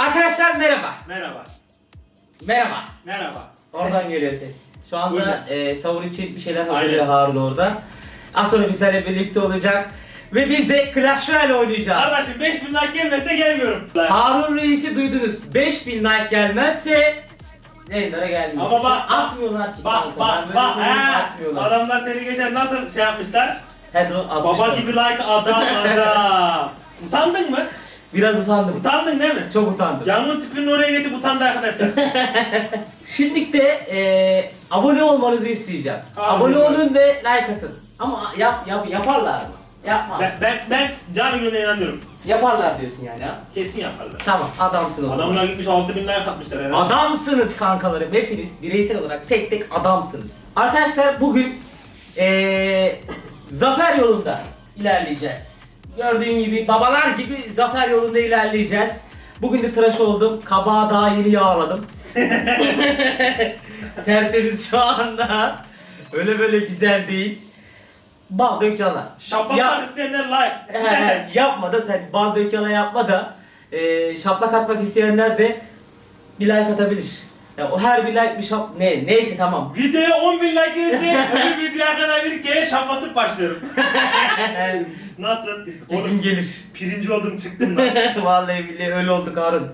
Arkadaşlar merhaba. Merhaba. Merhaba. Merhaba. Oradan geliyor ses. Şu anda e, savur için bir şeyler hazırlıyor Aynen. Harun orada. Az sonra bizlerle birlikte olacak. Ve biz de Clash Royale oynayacağız. Kardeşim 5000 like gelmezse gelmiyorum. Harun Reis'i duydunuz. 5000 like gelmezse yayınlara gelmiyor. Ama bak- Atmıyorlar ki. Bak kanka. bak Ben böyle bak söyleyeyim, he. atmıyorlar. Adamlar seni geçen nasıl şey yapmışlar? O, Baba atmışlar. gibi like adam adam. Utandın mı? Biraz utandım. Utandın değil mi? Çok utandım. Yangın tüpünün oraya geçip utandı arkadaşlar. Şimdi de e, abone olmanızı isteyeceğim. Aynen abone öyle. olun ve like atın. Ama yap, yap yaparlar mı? Yapmaz. ben, ben, ben canı gönlüne inanıyorum. Yaparlar diyorsun yani ha. Kesin yaparlar. Tamam adamsın o zaman. Adamlar gitmiş 6000 like atmışlar herhalde. Adamsınız kankalarım. Hepiniz bireysel olarak tek tek adamsınız. Arkadaşlar bugün eee zafer yolunda ilerleyeceğiz. Gördüğün gibi babalar gibi zafer yolunda ilerleyeceğiz. Bugün de tıraş oldum. Kabağı daha yeni yağladım. Tertemiz şu anda. Öyle böyle güzel değil. Bal dök yala. Şaplaklar Ya- isteyenler like. He, yapma da sen bal dök yala yapma da e, şaplak atmak isteyenler de bir like atabilir. Ya o her bir like bir şap ne neyse tamam. Videoya 10.000 like gelirse öbür videoya kadar bir kere şaplatıp başlıyorum. Nasıl? Kesin Oğlum, gelir. pirinci oldum çıktım lan. Vallahi billahi öyle olduk Harun.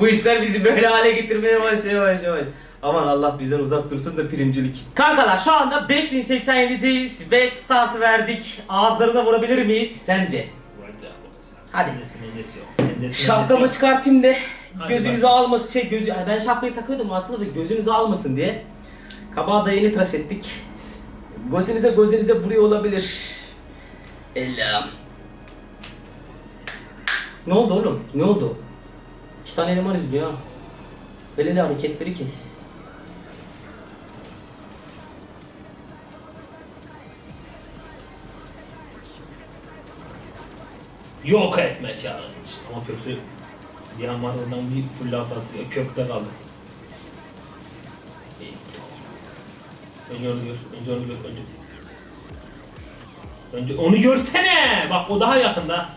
Bu işler bizi böyle hale getirmeye başlıyor yavaş yavaş. Aman Allah bizden uzak dursun da primcilik. Kankalar şu anda 5087'deyiz ve start verdik. Ağızlarına vurabilir miyiz sence? Hadi. Şapkamı çıkartayım da Hadi gözünüzü almasın şey gözü yani ben şapkayı takıyordum aslında da gözünüzü almasın diye. Kabağı da yeni tıraş ettik. Gözünüze gözünüze vuruyor olabilir. Elam. Ne oldu oğlum? Ne oldu? İki tane eleman izliyor ha. Böyle de hareketleri kes. Yok etme challenge. Ama kötü. Bir an var oradan bir full hatası. Kökte kaldı. Önce onu gör. Önce onu gör. Önce. Önce onu görsene. Bak o daha yakında.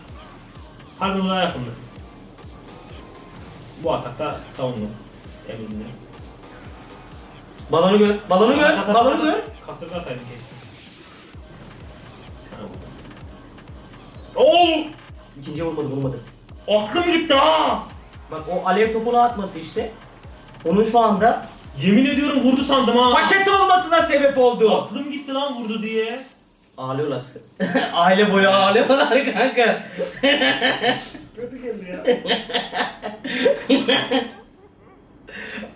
Harbiden o daha yakında. Bu atakta savunma. Eminim. Balonu gör. Balonu gör. Balonu gör. Kasırga atayım keşke. Oğlum! İkinciye vurmadı vurmadı. Aklım gitti ha! Bak o alev topunu atması işte. Onun şu anda Yemin ediyorum vurdu sandım ha. paket olmasına sebep oldu. Aklım gitti lan vurdu diye. Ağlıyorlar. Aile boyu ağlıyorlar kanka. Kötü geldi ya.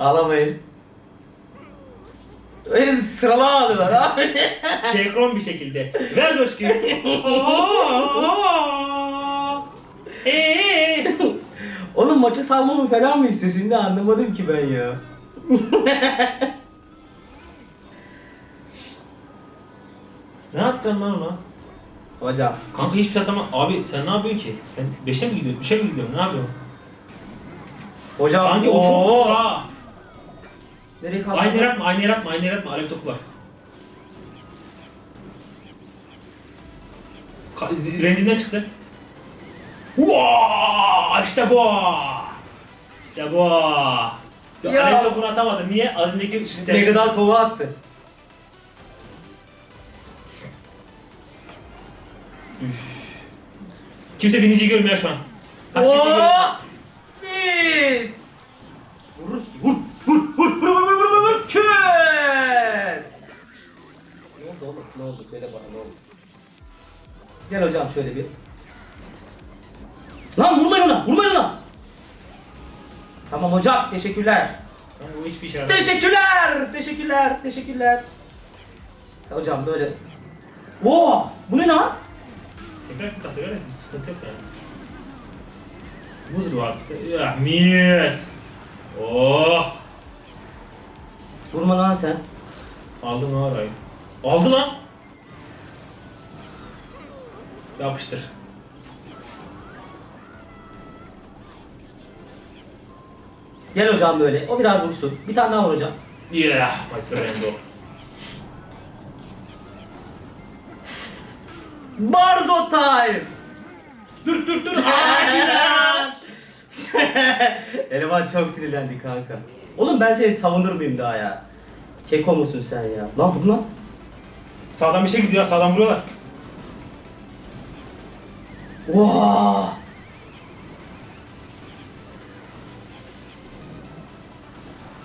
Ağlamayın. Öyle sıralı ağlıyorlar abi. Senkron bir şekilde. Ver coşkuyu. Eee. Oğlum maçı salmamı falan mı istiyorsun? Şimdi anlamadım ki ben ya. ne yapacaksın lan ona? Hocam. Kanka hiçbir şey atamam. Abi sen ne yapıyorsun ki? Sen 5'e mi gidiyorsun? 3'e mi gidiyorsun? Ne yapıyorsun? Hocam. Kanki o çok Oo. zor ha. Nereye kaldı? Aynı yere atma, aynı yere atma, aynı yere atma. Alev topu var. Ka- Rencinden çıktı. İşte bu! İşte bu! Ya. Ya. Topunu atamadı. Niye? Az önceki şimdi Megadal kova attı. Kimse biniciyi görmüyor şu an. Kaç kişi görüyor? Oo! Biz. Vururuz ki. Vur. Vur. Vur. Vur. Vur. Vur. Vur. Vur. Kör. Ne oldu oğlum? Ne oldu? Söyle bana ne oldu? Gel hocam şöyle bir. Lan vurmayın ona. Vurmayın ona. Tamam hocam. Teşekkürler. Kanka bu hiçbir yaramıyor. Teşekkürler. Teşekkürler. Teşekkürler. Hocam böyle. Oo! Bu ne lan? Tekrar sıkası öyle bir sıkıntı yok yani. Buz var. Ya mis. Oh. Vurma lan sen. Aldım ha orayı. Aldı lan. Yapıştır. Gel hocam böyle. O biraz vursun. Bir tane daha vur hocam. Yeah, my friend. Barzo time. Dur dur dur. Eleman çok sinirlendi kanka. Oğlum ben seni savunur muyum daha ya? Keko musun sen ya? Lan bu ne lan? Sağdan bir şey gidiyor. Sağdan vuruyorlar. Vaa!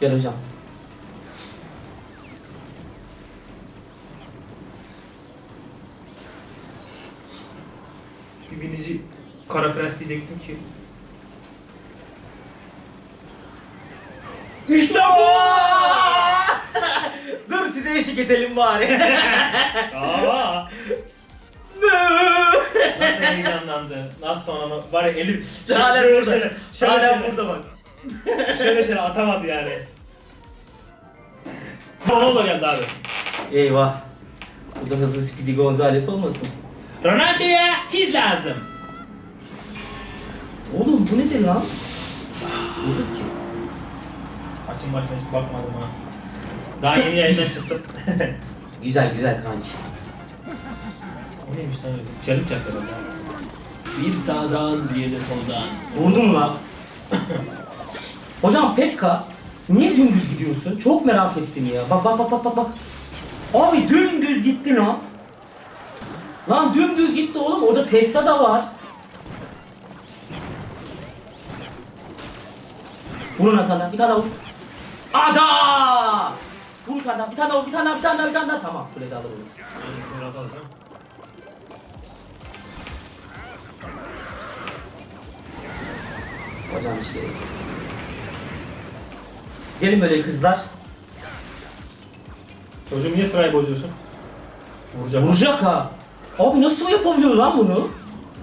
Gel hocam. Bir binici kara prens diyecektim ki. İşte bu! Dur size eşlik edelim bari. Aa! Nasıl heyecanlandı. Nasıl sonra var ya Hala şöyle burada. şöyle şöyle Hala şöyle, burada bak. Şöyle şöyle atamadı yani. Ronaldo geldi abi. Eyvah. Bu da hızlı Speedy Gonzales olmasın? Ronaldo'ya his lazım. Oğlum bu nedir lan? Bulduk ki. Açın başına hiç bakmadım ha. Daha yeni yayından çıktım. Güzel güzel kanki. o neymiş lan öyle? Challenge yapıyor herhalde. Bir sağdan, bir de soldan. Vurdum lan. Hocam Pekka niye dümdüz gidiyorsun? Çok merak ettim ya. Bak bak bak bak bak bak. Abi dümdüz gitti lan. Lan dümdüz gitti oğlum. Orada Tesla da var. Vurun Hakan'a. Bir tane vur. Ada! Vur daha. Bir tane vur. Bir tane daha. Bir tane daha. Bir tane daha. Tamam. Kulede alır onu. Hocam hiç gerek yok. Gelin böyle kızlar. Çocuğum niye sırayı bozuyorsun? Vuracağım. Vuracak ha. Abi nasıl yapabiliyor lan bunu?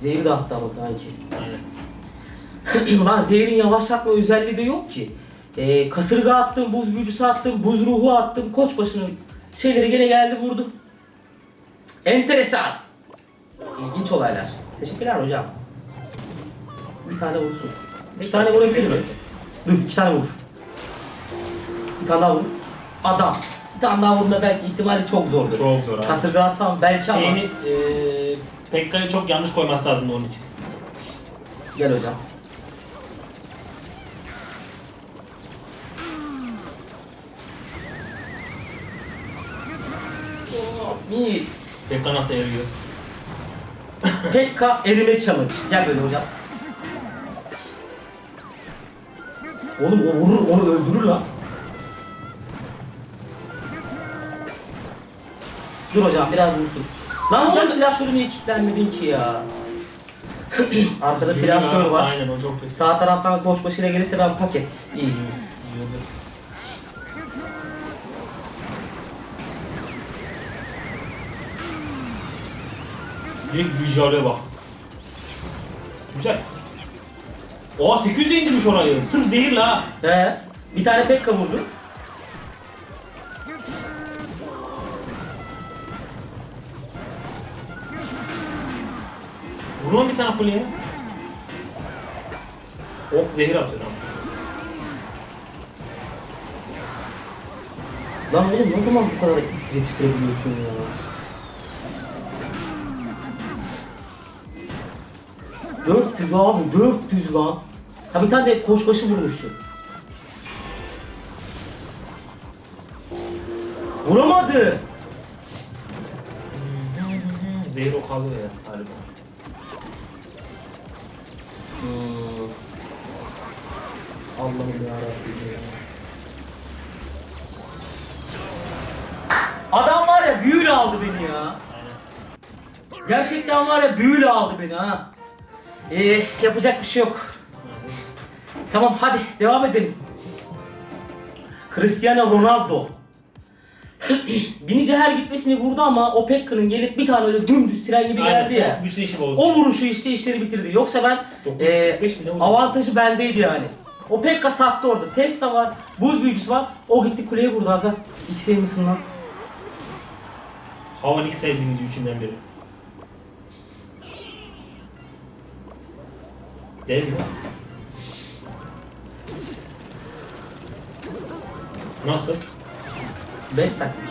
Zehir de attı ama kanki. Aynen. lan zehirin yavaşlatma özelliği de yok ki. Ee, kasırga attım, buz büyücüsü attım, buz ruhu attım, koç başının şeyleri gene geldi vurdu. Enteresan. İlginç olaylar. Teşekkürler hocam. Bir tane vursun. Bir tane vurabilir mi? Dur iki tane vur. Bir tane daha vur. Adam. Bir tane daha vurma belki ihtimali çok zordur. Çok zor abi. Kasırga atsam belki ama. Şeyini, eee Pekka'yı çok yanlış koyması lazım onun için. Gel hocam. Mis. Pekka nasıl eriyor? Pekka erime challenge. Gel böyle hocam. Oğlum o vurur onu öldürür lan. Dur hocam biraz vursun. Lan hocam silahşörü niye kilitlenmedin ki ya? Arkada silahşör var. Aynen o çok kötü. Sağ taraftan koç başıyla gelirse ben paket. İyi. Direkt güncelleye bak. Güzel. Aa 800'e indirmiş orayı. Sırf zehirle ha. He. Bir tane Pekka Vurma bir tane kuleye. Ok zehir atıyor ama. Lan oğlum ne zaman bu kadar iksir yetiştirebiliyorsun ya? Dört yüz abi, dört yüz lan. Ha bir tane de koçbaşı vurmuştu. Vuramadı. Zehir ok ya galiba. Allah'ım yarabbim ya. Adam var ya büyüyle aldı beni ya. Gerçekten var ya büyüyle aldı beni ha. Ee, yapacak bir şey yok. Tamam hadi devam edelim. Cristiano Ronaldo. Binici her gitmesini vurdu ama o Pekka'nın gelip bir tane öyle dümdüz tren gibi Aynen, geldi ya. o Bütün işi bozdu. O vuruşu işte işleri bitirdi. Yoksa ben 945 mi ne e, vurdu? avantajı bendeydi yani. O Pekka sattı orada. Tesla var, buz büyücüsü var. O gitti kuleye vurdu aga. X misin lan? Havan ilk sevdiğiniz üçünden biri. Değil mi? Nasıl? Best taktik.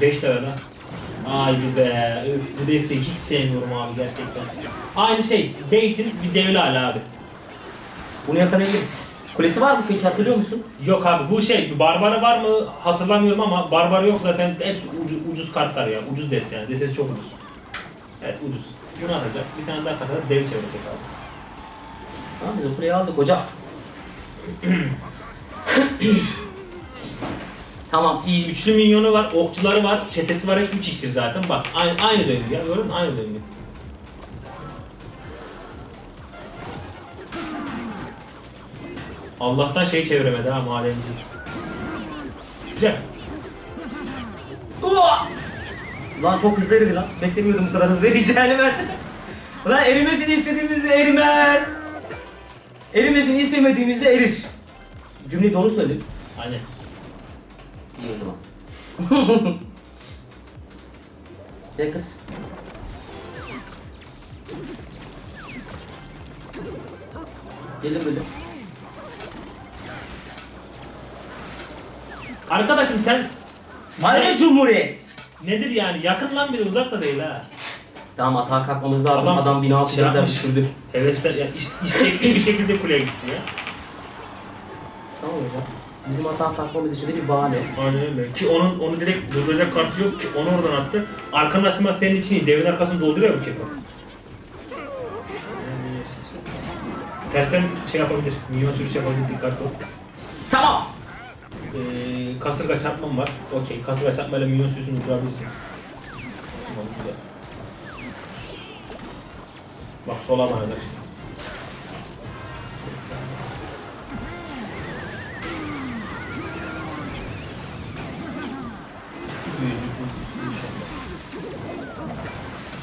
5 level ha. Haydi be. Öf bu desteği hiç sevmiyorum abi gerçekten. Aynı şey. Bait'in bir devli hali abi. Bunu yakalayabiliriz. Kulesi var mı peki hatırlıyor musun? Yok abi bu şey Barbara var mı hatırlamıyorum ama Barbara yok zaten hepsi ucuz, ucuz kartlar ya. Ucuz deste yani. Destesi çok ucuz. Evet ucuz. Bunu atacak. Bir tane daha kartla dev çevirecek abi. Tamam biz o kuleyi aldık hocam. tamam iyiyiz. Üçlü minyonu var, okçuları var, çetesi var hep 3 iksir zaten. Bak aynı, aynı döngü ya. Gördün mü? Aynı döngü. Allah'tan şey çeviremedi ha madenci. Güzel. Uaa! Lan çok hızlı eridi lan. Beklemiyordum bu kadar hızlı eriyeceğini ben. Ulan erimesini istediğimizde erimez. Erimesini istemediğimizde erir. Cümleyi doğru söyledim. Aynen. İyi o zaman. Gel kız. Gelin böyle. Arkadaşım sen Hayır Cumhuriyet. nedir yani? Yakın lan bir de uzak da değil ha. Tamam atağa kalkmamız lazım. Adam Adam, 1600 şey lira yapmış. düşürdü. Hevesler, yani is- istekli bir şekilde kuleye gitti ya. Bizim atağa kalkmamız için de bir bahane. Aynen öyle. Ki onun onu direkt durduracak kartı yok ki onu oradan attı. Arkanın açılması senin için iyi. Devin arkasını dolduruyor bu keko. Tersten şey yapabilir. Minyon sürüş yapabilir. Dikkatli ol. Tamam. Ee, kasırga çarpmam var. Okey. Kasırga çarpmayla minyon sürüsünü durdurabilirsin. Tamam güzel. Bak sola manadır.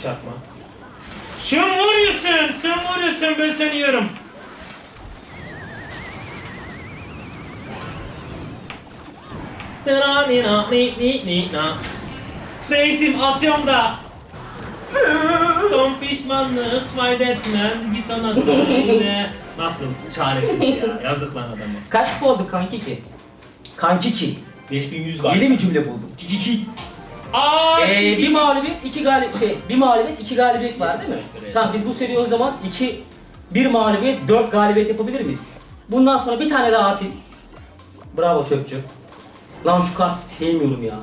Çarpma. Sen vuruyorsun, sen vuruyorsun, ben seni yiyorum. Reisim atıyorum da. Son pişmanlık fayda etmez git ona söyle. Nasıl çaresiz ya yazık lan adama. Kaç kupa oldu kanki ki? Kanki ki. 5100 galiba. Yeni bir cümle buldum. Kiki. Aa, Ee, bir mağlubiyet, iki galip şey, bir mağlubiyet, iki galibiyet var değil mi? Evet. Tamam biz bu seriyi o zaman iki, bir mağlubiyet, dört galibiyet yapabilir miyiz? Bundan sonra bir tane daha atayım. Bravo çöpçü. Lan şu kartı sevmiyorum ya.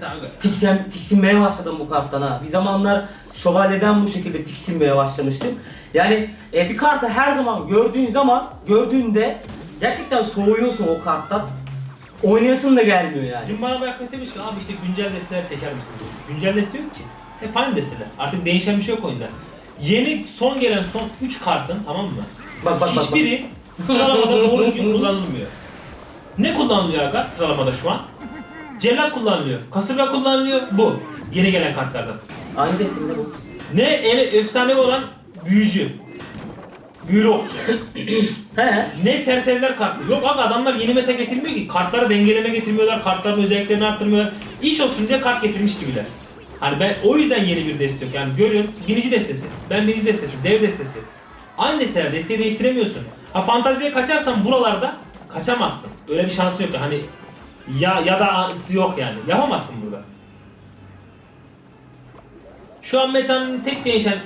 Gel. Tiksen, tiksinmeye başladım bu karttan ha. Bir zamanlar şövalyeden bu şekilde tiksinmeye başlamıştım. Yani e, bir kartı her zaman gördüğün zaman, gördüğünde gerçekten soğuyorsun o karttan. Oynayasın da gelmiyor yani. Dün bana bir arkadaş demiş ki abi işte güncel desteler çeker misin. Güncel deste yok ki. Hep aynı desteler. Artık değişen bir şey yok oyunda. Yeni son gelen son 3 kartın tamam mı? Bak bak. Hiçbiri sıralamada doğru düzgün kullanılmıyor. Ne kullanılıyor aga sıralamada şu an? Cellat kullanılıyor. Kasırga kullanılıyor. Bu. Yeni gelen kartlardan. Aynı desimde bu. Ne en efsanevi olan büyücü. Büyülü okçu. He. Ne serseriler kartı. Yok abi adamlar yeni meta getirmiyor ki. Kartları dengeleme getirmiyorlar. Kartların özelliklerini arttırmıyorlar. İş olsun diye kart getirmiş gibiler. Hani ben o yüzden yeni bir deste yok. Yani görüyorsun birinci destesi. Ben birinci destesi. Dev destesi. Aynı desteler. Desteği değiştiremiyorsun. Ha fantaziye kaçarsan buralarda kaçamazsın. Öyle bir şansı yok. Hani ya ya da yok yani. Yapamazsın burada. Şu an metanın tek değişen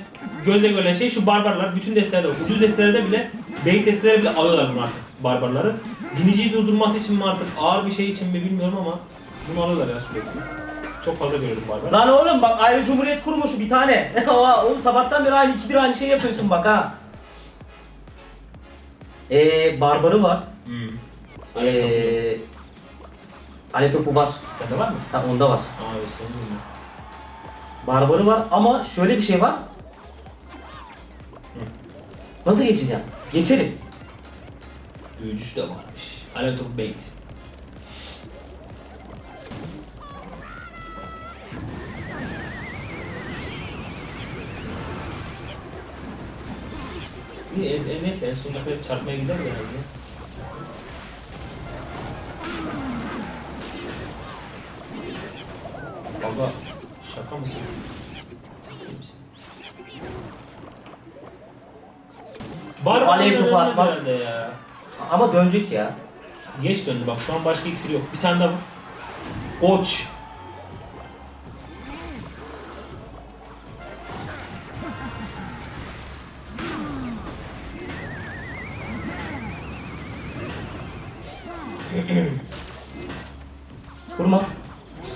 gözle görülen şey şu barbarlar. Bütün destelerde, ucuz destelerde bile, beyit destelerde bile alıyorlar bunu artık barbarları. Biniciyi durdurması için mi artık, ağır bir şey için mi bilmiyorum ama bunu alıyorlar ya sürekli. Çok fazla gördüm barbar. Lan oğlum bak ayrı cumhuriyet kurmuşu bir tane. oğlum sabahtan beri aynı ikidir aynı şey yapıyorsun bak ha. Ee, barbarı var. Hmm. Ee, alev topu var. Sende var mı? Ha onda var. Aa senin mi? Barbarı var ama şöyle bir şey var. Nasıl geçeceğim? Geçelim. Büyücüsü de varmış. Topu bait. En, neyse en sonuna kadar çarpmaya gider yani? Baba Şaka mısın? Bar Alev topu atmak. Ama dönecek ya. Geç döndü bak şu an başka iksir yok. Bir tane daha vur. Koç. Vurma.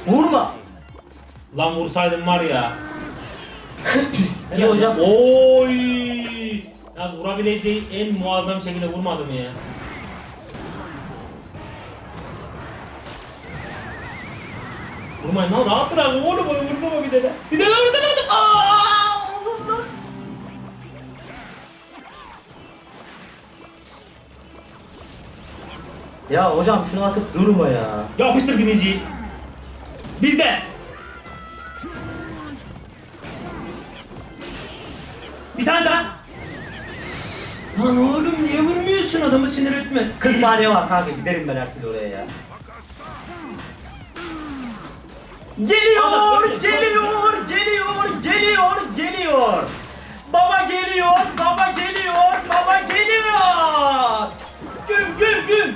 Vurma. Lan vursaydım var ya. İyi hocam. Oy! Yalnız vurabileceği en muazzam şekilde vurmadım ya. Vurmayın lan rahat bırak oğlum onu vursama bir de de. Bir de de vur, bir de de vur. Aa, oğlum lan. Ya hocam şunu atıp durma ya. Yapıştır biniciyi. Bizde. Bir tane daha. Lan oğlum niye vurmuyorsun adamı sinir etme. 40 saniye var kanka giderim ben her türlü oraya ya. Geliyor, geliyor, geliyor, geliyor, geliyor. Baba geliyor, baba geliyor, baba geliyor. Güm güm güm.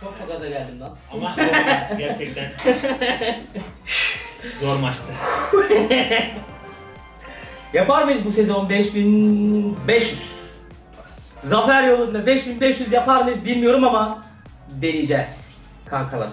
Çok da gaza geldim lan. Ama zor maçtı gerçekten. zor maçtı. Yapar mıyız bu sezon 5500? Zafer yolunda 5500 yapar mıyız bilmiyorum ama deneyeceğiz kankalar.